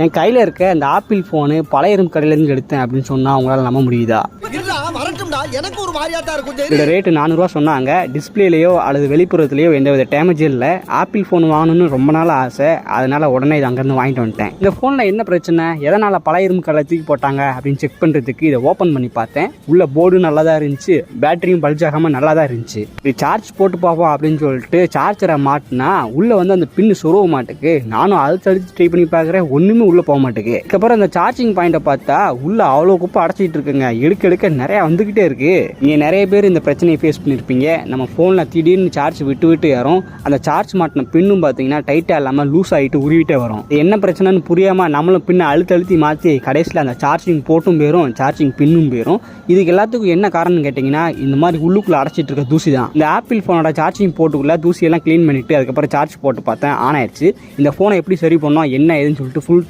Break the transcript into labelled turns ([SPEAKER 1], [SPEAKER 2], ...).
[SPEAKER 1] என் கையில் இருக்க அந்த ஆப்பிள் ஃபோனு பழைய இரும்பு கடையிலேருந்து எடுத்தேன் அப்படின்னு சொன்னால் அவங்களால நம்ப முடியுதா?
[SPEAKER 2] வரட்டும்டா. எனக்கு ஒரு மாதிரியா தான் இருக்கும்
[SPEAKER 1] இதோட ரேட்டு நானூறுரூவா சொன்னாங்க. டிஸ்பிளேலையோ அல்லது வெளிப்புறத்துலையோ எந்த வித டேமேஜும் இல்லை. ஆப்பிள் ஃபோன் வாங்கணும்னு ரொம்ப நாள் ஆசை. அதனால உடனே இது அங்கேருந்து வாங்கிட்டு வந்துட்டேன். இந்த ஃபோனில் என்ன பிரச்சனை? எதனால் பழைய இரும்பு கடலை தூக்கி போட்டாங்க அப்படின்னு செக் பண்ணுறதுக்கு இதை ஓப்பன் பண்ணி பார்த்தேன். உள்ள போர்டு நல்லா தான் இருந்துச்சு. பேட்டரியும் பல்ஜ் ஆகாமல் நல்லா தான் இருந்துச்சு. இது சார்ஜ் போட்டு பார்ப்போம் அப்படின்னு சொல்லிட்டு சார்ஜரை மாட்டினா உள்ளே வந்து அந்த பின்னு சொருவ மாட்டுக்கு. நானும் அழுத்து அழுத்து ட்ரை பண்ணி பார்க்குறேன். ஒன்றுமே உள்ளே போக மாட்டேங்குது அதுக்கப்புறம் அந்த சார்ஜிங் பாயிண்ட்டை பார்த்தா உள்ள அவ்வளோ குப்பை அடைச்சிட்டு இருக்குங்க. எடுக்க எடுக்க நிறைய வந்துக்கிட்டே இருக்குது நீங்கள் நிறைய பேர் இந்த பிரச்சனையை ஃபேஸ் பண்ணியிருப்பீங்க நம்ம ஃபோனில் திடீர்னு சார்ஜ் விட்டு விட்டு ஏறும். அந்த சார்ஜ் மாட்டின பின்னும் பார்த்தீங்கன்னா டைட்டாக இல்லாமல் லூஸ் ஆகிட்டு உருவிட்டே வரும். இது என்ன பிரச்சனைன்னு புரியாமல் நம்மளும் பின்ன அழுத்தி அழுத்தி மாற்றி கடைசியில் அந்த சார்ஜிங் போட்டும் போயிடும் சார்ஜிங் பின்னும் போயிடும் இதுக்கு எல்லாத்துக்கும் என்ன காரணம்னு கேட்டிங்கன்னா இந்த மாதிரி உள்ளுக்குள்ளே அடைச்சிட்டு இருக்க தூசி தான். இந்த ஆப்பிள் ஃபோனோட சார்ஜிங் போட்டுக்குள்ளே தூசியெல்லாம் க்ளீன் பண்ணிவிட்டு அதுக்கப்புறம் சார்ஜ் போட்டு பார்த்தேன் ஆன் ஆயிடுச்சு. இந்த ஃபோனை எப்படி சரி பண்ணோம் என்ன ஏதுன்னு சொல்லிட்டு ஃபுல்